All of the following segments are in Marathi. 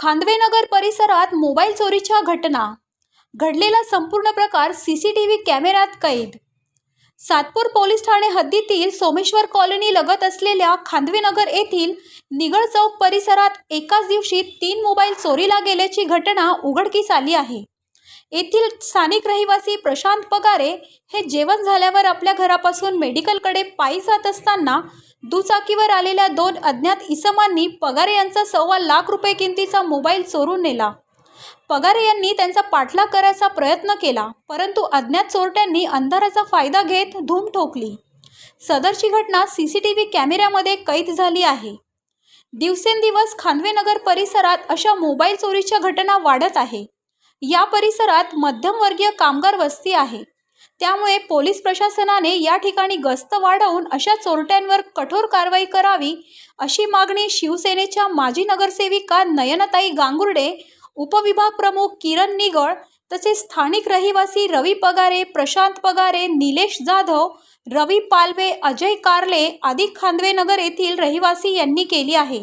खांदवेनगर परिसरात मोबाईल चोरीच्या घटना. घडलेला संपूर्ण प्रकार सी सी टी व्ही कॅमेऱ्यात कैद. सातपूर पोलीस ठाणे हद्दीतील सोमेश्वर कॉलनी लगत असलेल्या खांदवेनगर येथील निगळ चौक परिसरात एकाच दिवशी तीन मोबाईल चोरीला गेल्याची घटना उघडकीस आली आहे. येथील स्थानिक रहिवासी प्रशांत पगारे हे जेवण झाल्यावर आपल्या घरापासून मेडिकलकडे पायी जात असताना दुचाकीवर आलेल्या दोन अज्ञात इसमांनी पगारे यांचा सव्वा लाख रुपये किमतीचा मोबाईल चोरून नेला. पगारे यांनी त्यांचा पाठलाग करायचा प्रयत्न केला परंतु अज्ञात चोरट्यांनी अंधाराचा फायदा घेत धूम ठोकली. सदरची घटना सी सी टी व्ही कॅमेऱ्यामध्ये कैद झाली आहे. दिवसेंदिवस खानवेनगर परिसरात अशा मोबाईल चोरीच्या घटना वाढत आहे. या परिसरात मध्यमवर्गीय कामगार वस्ती आहे. त्यामुळे पोलीस प्रशासनाने या ठिकाणी गस्त वाढवून अशा चोरट्यांवर कठोर कारवाई करावी अशी मागणी शिवसेनेच्या माजी नगरसेविका नयनताई गांगुर्डे उपविभाग प्रमुख किरण निगळ तसेच स्थानिक रहिवासी रवी पगारे प्रशांत पगारे निलेश जाधव रवी पालवे अजय कारले आदी खांदवेनगर येथील रहिवासी यांनी केली आहे.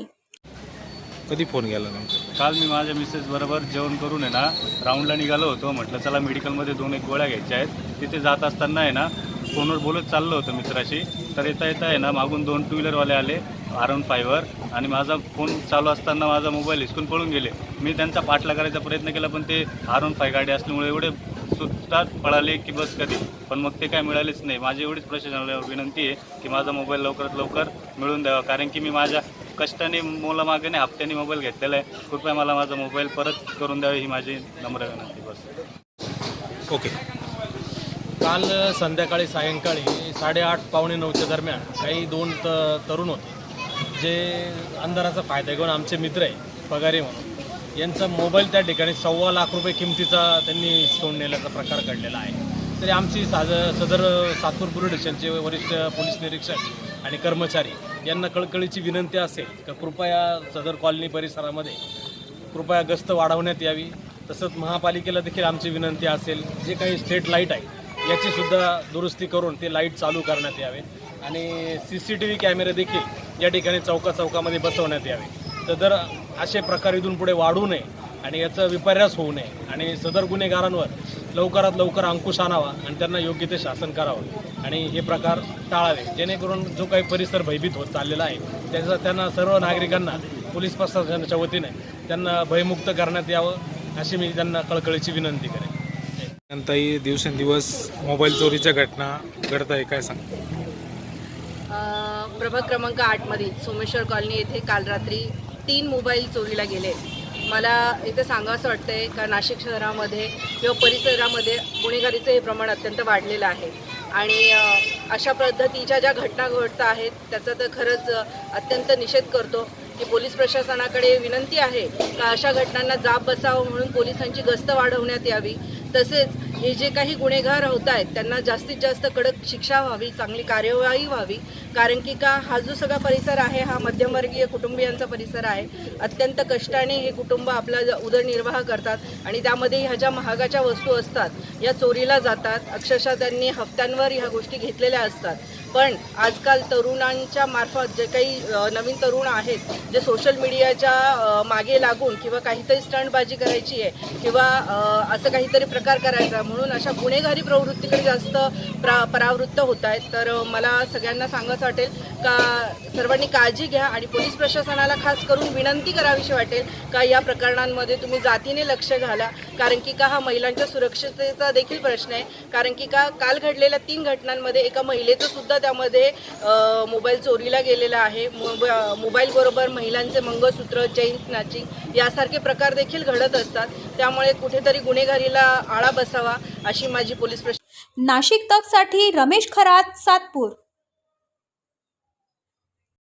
कधी फोन गेला नाही काल मी माझ्या मिसेस बरोबर जेवण करून आहे ना राऊंडला निघालो होतो. म्हटलं चला मेडिकलमध्ये दोन एक गोळ्या घ्यायच्या आहेत. तिथे जात असताना आहे ना फोनवर बोलत चाललो होतं मित्राशी. तर येता येता आहे ना मागून दोन टू व्हीलरवाले आले आर फायवर आणि माझा फोन चालू असताना माझा मोबाईल हिसकून पळून गेले. मी त्यांचा पाठला करायचा प्रयत्न केला पण ते आर फाय गाडी असल्यामुळे एवढे सुद्धा पळाले की बस कधी. पण मग ते काय मिळालेच नाही. माझी एवढीच प्रशासनाला विनंती आहे की माझा मोबाईल लवकरात लवकर मिळून द्यावा. कारण की मी माझ्या कष्टाने मोलामागेने हप्त्याने मोबाईल घेतलेला आहे. कृपया मला माझा मोबाईल परत करून द्यावे ही माझी नम्र विनंती. बस. ओके. काल संध्याकाळी सायंकाळी साडेआठ पावणे नऊच्या दरम्यान काही दोन त तरुण होते जे अंधाराचा फायदा घेऊन आमचे मित्र आहे पगारी म्हणून. यांचा मोबाईल त्या ठिकाणी सव्वा लाख रुपये किमतीचा त्यांनी हिसकावून नेल्याचा प्रकार घडलेला आहे. तरी आमची साज सदर सातपूर पोलीस स्टेशनचे वरिष्ठ पोलीस निरीक्षक आणि कर्मचारी यांना कळकळीची विनंती असेल का कृपया सदर कॉलनी परिसरामध्ये कृपया गस्त वाढवण्यात यावी. तसंच महापालिकेला देखील आमची विनंती असेल. जे काही स्ट्रीट लाइट आहे याचीसुद्धा दुरुस्ती करून ते लाइट चालू करण्यात यावे. आणि सी सी टी व्ही कॅमेरे देखील या ठिकाणी चौका चौकामध्ये बसवण्यात यावे. तर जर असे प्रकार इथून पुढे वाढू नये आणि याचा विपर्यास होऊ नये. आणि सदर गुन्हेगारांवर लवकरात लवकर अंकुश आणावा आणि त्यांना योग्य ते शासन करावं. आणि हे प्रकार टाळावे. जेणेकरून जो काही परिसर भयभीत होत चाललेला आहे त्याचा त्यांना सर्व नागरिकांना पोलीस प्रशासनाच्या वतीने त्यांना भयमुक्त करण्यात यावं अशी मी त्यांना कळकळीची विनंती करेन. नंतर दिवसेंदिवस मोबाईल चोरीच्या घटना घडत आहे काय सांग अ, प्रभाग क्रमांक आठमधील सोमेश्वर कॉलनी येथे काल रात्री तीन मोबाईल चोरीला गेले. मला इथे वाटतं वाटतंय का नाशिक शहरामध्ये किंवा परिसरामध्ये गुन्हेगारीचं हे प्रमाण अत्यंत वाढलेलं आहे. आणि अशा पद्धतीच्या ज्या घटना घडत आहेत त्याचा तर खरंच अत्यंत निषेध करतो की पोलीस प्रशासनाकडे विनंती आहे का अशा घटनांना जाब बसावं म्हणून पोलिसांची गस्त वाढवण्यात यावी. तसेच हे जे काही गुन्हेगार होत आहेत त्यांना जास्तीत जास्त कडक शिक्षा व्हावी चांगली कार्यवाही व्हावी. कारण की का हा जो सगळा परिसर आहे हा मध्यमवर्गीय कुटुंबियांचा परिसर आहे. अत्यंत कष्टाने हे कुटुंब आपला ज- उदरनिर्वाह करतात आणि त्यामध्ये ह्या ज्या महागाच्या वस्तू असतात या चोरीला जातात. अक्षरशः त्यांनी हप्त्यांवर ह्या गोष्टी घेतलेल्या असतात. पण आजकाल तरुणांच्या मार्फत जे काही नवीन तरुण आहेत जे सोशल मीडियाच्या मागे लागून किंवा काहीतरी स्टंटबाजी करायची आहे किंवा असं काहीतरी प्रकार करायचा म्हणून अशा गुन्हेगारी प्रवृत्तीकडे जास्त प्रा परावृत्त होत आहेत. तर मला सगळ्यांना सांगायचं वाटेल का सर्वांनी काळजी घ्या आणि पोलीस प्रशासनाला खास करून विनंती करावीशी वाटेल का या प्रकरणांमध्ये तुम्ही जातीने लक्ष घाला कारण की का हा महिलांच्या सुरक्षिततेचा देखील प्रश्न आहे. कारण की का काल घडलेल्या तीन घटनांमध्ये एका महिलेचं सुद्धा त्यामध्ये मोबाईल चोरीला गेलेला आहे. मोबाईल बरोबर महिलांचे मंगळसूत्र चेन स्नॅचिंग यासारखे प्रकार देखील घडत असतात. त्यामुळे कुठेतरी गुन्हेगारीला आळा बसावा अशी माझी पोलीस प्रश्न नाशिक तकसाठी रमेश खरात सातपूर